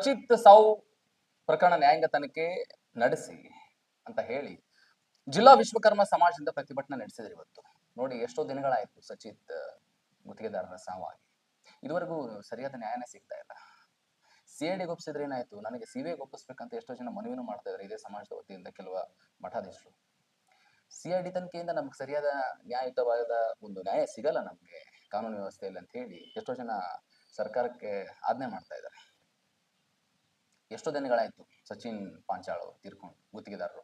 ಸಚಿತ್ ಸಾವು ಪ್ರಕರಣ ನ್ಯಾಯಾಂಗ ತನಿಖೆ ನಡೆಸಿ ಅಂತ ಹೇಳಿ ಜಿಲ್ಲಾ ವಿಶ್ವಕರ್ಮ ಸಮಾಜದಿಂದ ಪ್ರತಿಭಟನೆ ನಡೆಸಿದ್ರು ಇವತ್ತು. ನೋಡಿ, ಎಷ್ಟೋ ದಿನಗಳಾಯ್ತು ಸಚಿತ್, ಗುತ್ತಿಗೆದಾರರ ಸಾವಾಗಿ. ಇದುವರೆಗೂ ಸರಿಯಾದ ನ್ಯಾಯನೇ ಸಿಗ್ತಾ ಇಲ್ಲ. ಸಿ ಐ ಡಿಗೆ ಒಪ್ಪಿಸಿದ್ರೆ ಏನಾಯ್ತು? ನನಗೆ ಸಿ ಗೆ ಒಪ್ಪಿಸ್ಬೇಕಂತ ಎಷ್ಟೋ ಜನ ಮನವಿನೂ ಮಾಡ್ತಾ ಇದ್ದಾರೆ ಇದೇ ಸಮಾಜದ ವತಿಯಿಂದ ಕೆಲವ ಮಠಾಧೀಶರು. ಸಿ ಐ ಡಿ ತನಿಖೆಯಿಂದ ನಮ್ಗೆ ಸರಿಯಾದ ನ್ಯಾಯಯುತವಾದ ಒಂದು ನ್ಯಾಯ ಸಿಗಲ್ಲ ನಮ್ಗೆ. ಕಾನೂನು ವ್ಯವಸ್ಥೆಯಲ್ಲಿ ಅಂತ ಹೇಳಿ ಎಷ್ಟೋ ಜನ ಸರ್ಕಾರಕ್ಕೆ ಆಜ್ಞೆ ಮಾಡ್ತಾ ಇದ್ದಾರೆ. ಎಷ್ಟೋ ದಿನಗಳಾಯ್ತು ಸಚಿನ್ ಪಾಂಚಾಳು ತೀರ್ಕೊಂಡು, ಗುತ್ತಿಗೆದಾರರು.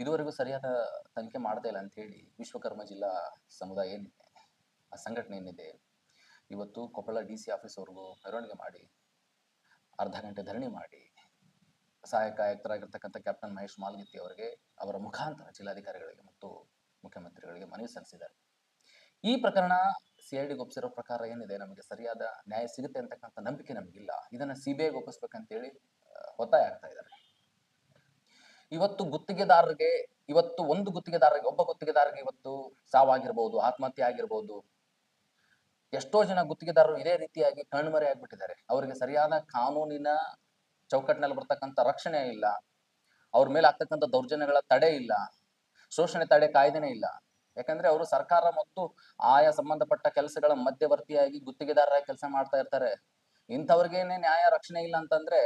ಇದುವರೆಗೂ ಸರಿಯಾದ ತನಿಖೆ ಮಾಡ್ತಾ ಇಲ್ಲ ಅಂತ ಹೇಳಿ ವಿಶ್ವಕರ್ಮ ಜಿಲ್ಲಾ ಸಮುದಾಯ ಏನಿದೆ, ಆ ಸಂಘಟನೆ ಏನಿದೆ, ಇವತ್ತು ಕೊಪ್ಪಳ ಡಿ ಸಿ ಆಫೀಸ್ವರೆಗೂ ಮೆರವಣಿಗೆ ಮಾಡಿ, ಅರ್ಧ ಗಂಟೆ ಧರಣಿ ಮಾಡಿ, ಸಹಾಯಕ ಆಯುಕ್ತರಾಗಿರ್ತಕ್ಕಂಥ ಕ್ಯಾಪ್ಟನ್ ಮಹೇಶ್ ಮಾಲ್ಗಿತ್ತಿ ಅವರಿಗೆ ಅವರ ಮುಖಾಂತರ ಜಿಲ್ಲಾಧಿಕಾರಿಗಳಿಗೆ ಮತ್ತು ಮುಖ್ಯಮಂತ್ರಿಗಳಿಗೆ ಮನವಿ ಸಲ್ಲಿಸಿದ್ದಾರೆ. ಈ ಪ್ರಕರಣ ಸಿ ಐ ಡಿಗೆ ಒಪ್ಪಿಸಿರೋ ಪ್ರಕಾರ ಏನಿದೆ, ನಮಗೆ ಸರಿಯಾದ ನ್ಯಾಯ ಸಿಗುತ್ತೆ ಅಂತಕ್ಕಂಥ ನಂಬಿಕೆ ನಮಗಿಲ್ಲ. ಇದನ್ನ ಸಿ ಬಿ ಐಗೆ ಒಪ್ಪಿಸ್ಬೇಕಂತೇಳಿ ಒತ್ತಾಯ ಆಗ್ತಾ ಇದ್ದಾರೆ. ಇವತ್ತು ಗುತ್ತಿಗೆದಾರರಿಗೆ, ಇವತ್ತು ಒಂದು ಗುತ್ತಿಗೆದಾರರಿಗೆ, ಒಬ್ಬ ಗುತ್ತಿಗೆದಾರರಿಗೆ ಇವತ್ತು ಸಾವಾಗಿರ್ಬೋದು, ಆತ್ಮಹತ್ಯೆ ಆಗಿರ್ಬೋದು. ಎಷ್ಟೋ ಜನ ಗುತ್ತಿಗೆದಾರರು ಇದೇ ರೀತಿಯಾಗಿ ಕಣ್ಮರೆ ಆಗ್ಬಿಟ್ಟಿದ್ದಾರೆ. ಅವರಿಗೆ ಸರಿಯಾದ ಕಾನೂನಿನ ಚೌಕಟ್ಟಿನಲ್ಲಿ ಬರ್ತಕ್ಕಂಥ ರಕ್ಷಣೆ ಇಲ್ಲ. ಅವ್ರ ಮೇಲೆ ಆಗ್ತಕ್ಕಂಥ ದೌರ್ಜನ್ಯಗಳ ತಡೆ ಇಲ್ಲ. ಶೋಷಣೆ ತಡೆ ಕಾಯ್ದೆನೇ ಇಲ್ಲ. ಯಾಕಂದ್ರೆ ಅವರು ಸರ್ಕಾರ ಮತ್ತು ಆಯಾ ಸಂಬಂಧಪಟ್ಟ ಕೆಲಸಗಳ ಮಧ್ಯವರ್ತಿಯಾಗಿ ಗುತ್ತಿಗೆದಾರರಾಗಿ ಕೆಲಸ ಮಾಡ್ತಾ ಇರ್ತಾರೆ. ಇಂಥವ್ರಿಗೇನೆ ನ್ಯಾಯ ರಕ್ಷಣೆ ಇಲ್ಲ ಅಂತಂದ್ರೆ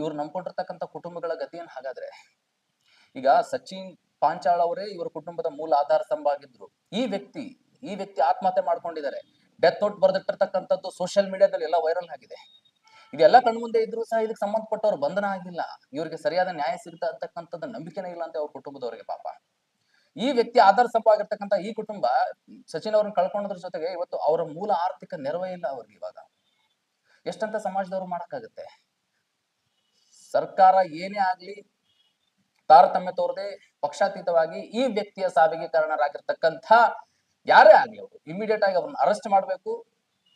ಇವ್ರು ನಂಬ್ಕೊಂಡಿರ್ತಕ್ಕಂಥ ಕುಟುಂಬಗಳ ಗತಿಯೇನ್ ಹಾಗಾದ್ರೆ? ಈಗ ಸಚಿನ್ ಪಾಂಚಾಳ್ ಅವರೇ ಇವರ ಕುಟುಂಬದ ಮೂಲ ಆಧಾರ ಸ್ತಂಭ ಆಗಿದ್ರು. ಈ ವ್ಯಕ್ತಿ ಈ ವ್ಯಕ್ತಿ ಆತ್ಮಹತ್ಯೆ ಮಾಡ್ಕೊಂಡಿದ್ದಾರೆ. ಡೆತ್ ನೋಟ್ ಬರೆದಿಟ್ಟಿರ್ತಕ್ಕಂಥದ್ದು ಸೋಷಿಯಲ್ ಮೀಡಿಯಾದಲ್ಲಿ ಎಲ್ಲ ವೈರಲ್ ಆಗಿದೆ. ಇದೆಲ್ಲ ಕಣ್ಮುಂದೆ ಇದ್ರು ಸಹ ಇದಕ್ಕೆ ಸಂಬಂಧಪಟ್ಟವ್ರು ಬಂಧನ ಆಗಿಲ್ಲ. ಇವರಿಗೆ ಸರಿಯಾದ ನ್ಯಾಯ ಸಿಗ್ತಾ ಅಂತಕ್ಕಂಥದ್ದು ನಂಬಿಕೆನೇ ಇಲ್ಲ ಅಂತ ಅವ್ರ ಕುಟುಂಬದವರಿಗೆ ಪಾಪ. ಈ ವ್ಯಕ್ತಿ ಆಧಾರ ಸ್ತಂಭ ಆಗಿರ್ತಕ್ಕಂಥ ಈ ಕುಟುಂಬ, ಸಚಿನ್ ಅವ್ರನ್ನ ಕಳ್ಕೊಂಡ್ರ ಜೊತೆಗೆ ಇವತ್ತು ಅವರ ಮೂಲ ಆರ್ಥಿಕ ನೆರವೇ ಇಲ್ಲ ಅವ್ರಿಗೆ ಇವಾಗ. ಎಷ್ಟಂತ ಸಮಾಜದವ್ರು ಮಾಡಕ್ಕಾಗತ್ತೆ? ಸರ್ಕಾರ ಏನೇ ಆಗ್ಲಿ ತಾರತಮ್ಯ ತೋರದೆ ಪಕ್ಷಾತೀತವಾಗಿ ಈ ವ್ಯಕ್ತಿಯ ಸಾವಿಗೆ ಕಾರಣರಾಗಿರ್ತಕ್ಕಂಥ ಯಾರೇ ಆಗ್ಲಿ ಅವರು ಇಮಿಡಿಯೇಟ್ ಆಗಿ ಅವ್ರನ್ನ ಅರೆಸ್ಟ್ ಮಾಡ್ಬೇಕು.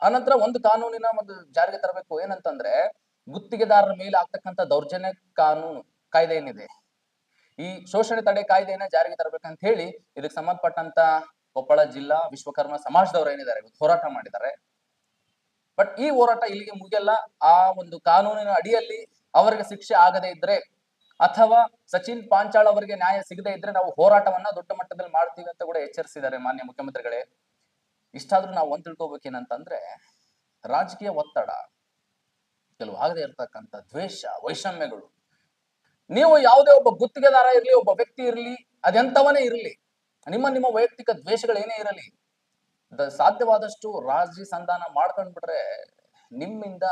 ಆನಂತರ ಒಂದು ಕಾನೂನಿನ ಒಂದು ಜಾರಿಗೆ ತರಬೇಕು. ಏನಂತಂದ್ರೆ ಗುತ್ತಿಗೆದಾರರ ಮೇಲೆ ಆಗ್ತಕ್ಕಂಥ ದೌರ್ಜನ್ಯ ಕಾನೂನು, ಕಾಯ್ದೆ ಏನಿದೆ? ಈ ಶೋಷಣೆ ತಡೆ ಕಾಯ್ದೆಯನ್ನ ಜಾರಿಗೆ ತರಬೇಕಂತ ಹೇಳಿ ಇದಕ್ಕೆ ಸಂಬಂಧಪಟ್ಟಂತ ಕೊಪ್ಪಳ ಜಿಲ್ಲಾ ವಿಶ್ವಕರ್ಮ ಸಮಾಜದವರು ಏನಿದ್ದಾರೆ ಹೋರಾಟ ಮಾಡಿದ್ದಾರೆ. ಬಟ್ ಈ ಹೋರಾಟ ಇಲ್ಲಿಗೆ ಮುಗಿಯಲ್ಲ. ಆ ಒಂದು ಕಾನೂನಿನ ಅಡಿಯಲ್ಲಿ ಅವರಿಗೆ ಶಿಕ್ಷೆ ಆಗದೇ ಇದ್ರೆ ಅಥವಾ ಸಚಿನ್ ಪಾಂಚಾಳ್ ಅವರಿಗೆ ನ್ಯಾಯ ಸಿಗದೇ ಇದ್ರೆ ನಾವು ಹೋರಾಟವನ್ನ ದೊಡ್ಡ ಮಟ್ಟದಲ್ಲಿ ಮಾಡ್ತೀವಿ ಅಂತ ಕೂಡ ಎಚ್ಚರಿಸಿದ್ದಾರೆ ಮಾನ್ಯ ಮುಖ್ಯಮಂತ್ರಿಗಳೇ. ಇಷ್ಟಾದ್ರೂ ನಾವು ಒಂದ್ ತಿಳ್ಕೋಬೇಕೇನಂತಂದ್ರೆ ರಾಜಕೀಯ ಒತ್ತಡ, ಕೆಲವು ಆಗದೆ ಇರ್ತಕ್ಕಂಥ ದ್ವೇಷ, ವೈಷಮ್ಯಗಳು. ನೀವು ಯಾವುದೇ ಒಬ್ಬ ಗುತ್ತಿಗೆದಾರ ಇರಲಿ, ಒಬ್ಬ ವ್ಯಕ್ತಿ ಇರಲಿ ಅದೆಂತವನೇ ಇರಲಿ, ನಿಮ್ಮ ನಿಮ್ಮ ವೈಯಕ್ತಿಕ ದ್ವೇಷಗಳು ಏನೇ ಇರಲಿ ಸಾಧ್ಯವಾದಷ್ಟು ರಾಜಿ ಸಂಧಾನ ಮಾಡ್ಕೊಂಡ್ಬಿಟ್ರೆ ನಿಮ್ಮಿಂದ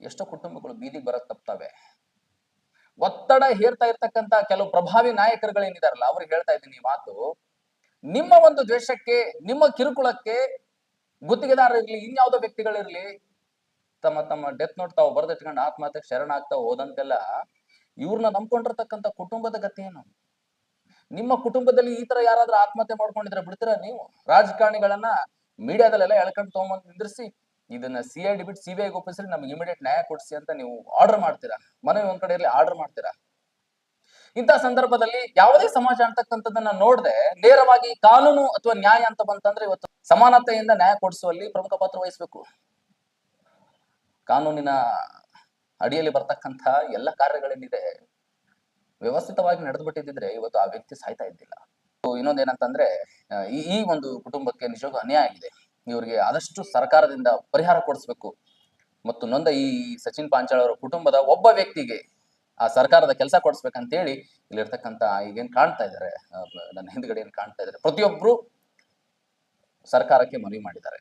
ಎಷ್ಟೋ ಕುಟುಂಬಗಳು ಬೀದಿಗೆ ಬರಕ್ ತಪ್ತವೆ. ಒತ್ತಡ ಹೇರ್ತಾ ಇರ್ತಕ್ಕಂತ ಕೆಲವು ಪ್ರಭಾವಿ ನಾಯಕರುಗಳೇನಿದಾರಲ್ಲ, ಅವ್ರಿಗೆ ಹೇಳ್ತಾ ಇದ್ದೀನಿ ಈ ಮಾತು. ನಿಮ್ಮ ಒಂದು ದ್ವೇಷಕ್ಕೆ, ನಿಮ್ಮ ಕಿರುಕುಳಕ್ಕೆ ಗುತ್ತಿಗೆದಾರ ಇರ್ಲಿ, ಇನ್ಯಾವುದೋ ವ್ಯಕ್ತಿಗಳಿರ್ಲಿ ತಮ್ಮ ತಮ್ಮ ಡೆತ್ ನೋಟ್ ತಾವು ಬರೆದಿಟ್ಕೊಂಡು ಆತ್ಮಹತ್ಯೆ ಶರಣಾಗ್ತಾ ಹೋದಂತೆಲ್ಲ ಇವ್ರನ್ನ ನಂಬ್ಕೊಂಡಿರ್ತಕ್ಕಂಥ ಕುಟುಂಬದ ಗತಿ ಏನು? ನಿಮ್ಮ ಕುಟುಂಬದಲ್ಲಿ ಈ ತರ ಯಾರಾದ್ರೂ ಆತ್ಮಹತ್ಯೆ ಮಾಡ್ಕೊಂಡಿದ್ರೆ ಬಿಡ್ತೀರಾ ನೀವು? ರಾಜಕಾರಣಿಗಳನ್ನ ಮೀಡಿಯಾದಲ್ಲೆಲ್ಲ ಎಳ್ಕೊಂಡು ತಗೊಂಬಂದು ನಿಂದ್ರಿಸಿ, ಇದನ್ನ ಸಿ ಐ ಡಿ ಬಿಟ್ಟು ಸಿ ಬಿ ಐಗೆ ಒಪ್ಪಿಸ್ರಿ, ನಮ್ಗೆ ಇಮಿಡಿಯೇಟ್ ನ್ಯಾಯ ಕೊಡಿಸಿ ಅಂತ ನೀವು ಆರ್ಡರ್ ಮಾಡ್ತೀರಾ? ಮನವಿ ಒಂದ್ ಕಡೆ ಆರ್ಡರ್ ಮಾಡ್ತೀರಾ? ಇಂತಹ ಸಂದರ್ಭದಲ್ಲಿ ಯಾವುದೇ ಸಮಾಜ ಅಂತಕ್ಕಂಥದ್ದನ್ನ ನೋಡದೆ ನೇರವಾಗಿ ಕಾನೂನು ಅಥವಾ ನ್ಯಾಯ ಅಂತ ಬಂತಂದ್ರೆ ಇವತ್ತು ಸಮಾನತೆಯಿಂದ ನ್ಯಾಯ ಕೊಡಿಸುವಲ್ಲಿ ಪ್ರಮುಖ ಪಾತ್ರ ವಹಿಸಬೇಕು. ಕಾನೂನಿನ ಅಡಿಯಲ್ಲಿ ಬರ್ತಕ್ಕಂಥ ಎಲ್ಲ ಕಾರ್ಯಗಳೇನಿದೆ ವ್ಯವಸ್ಥಿತವಾಗಿ ನಡೆದು ಬಿಟ್ಟಿದ್ರೆ ಇವತ್ತು ಆ ವ್ಯಕ್ತಿ ಸಾಯ್ತಾ ಇದ್ದಿಲ್ಲ. ಇನ್ನೊಂದೇನಂತಂದ್ರೆ ಈ ಒಂದು ಕುಟುಂಬಕ್ಕೆ ನಿಜಕ್ಕೂ ಅನ್ಯಾಯ ಆಗಿದೆ. ಇವರಿಗೆ ಆದಷ್ಟು ಸರ್ಕಾರದಿಂದ ಪರಿಹಾರ ಕೊಡಿಸ್ಬೇಕು. ಮತ್ತು ನೊಂದ ಈ ಸಚಿನ್ ಪಾಂಚಾಳ್ ಅವರ ಕುಟುಂಬದ ಒಬ್ಬ ವ್ಯಕ್ತಿಗೆ ಆ ಸರ್ಕಾರದ ಕೆಲಸ ಕೊಡಿಸ್ಬೇಕಂತೇಳಿ ಇಲ್ಲಿರ್ತಕ್ಕಂಥ ಈಗೇನ್ ಕಾಣ್ತಾ ಇದ್ದಾರೆ. ನನ್ನ ಹಿಂದ್ಗಡೆ ಏನ್ ಕಾಣ್ತಾ ಇದ್ದಾರೆ. ಪ್ರತಿಯೊಬ್ರು ಸರ್ಕಾರಕ್ಕೆ ಮನವಿ ಮಾಡಿದ್ದಾರೆ.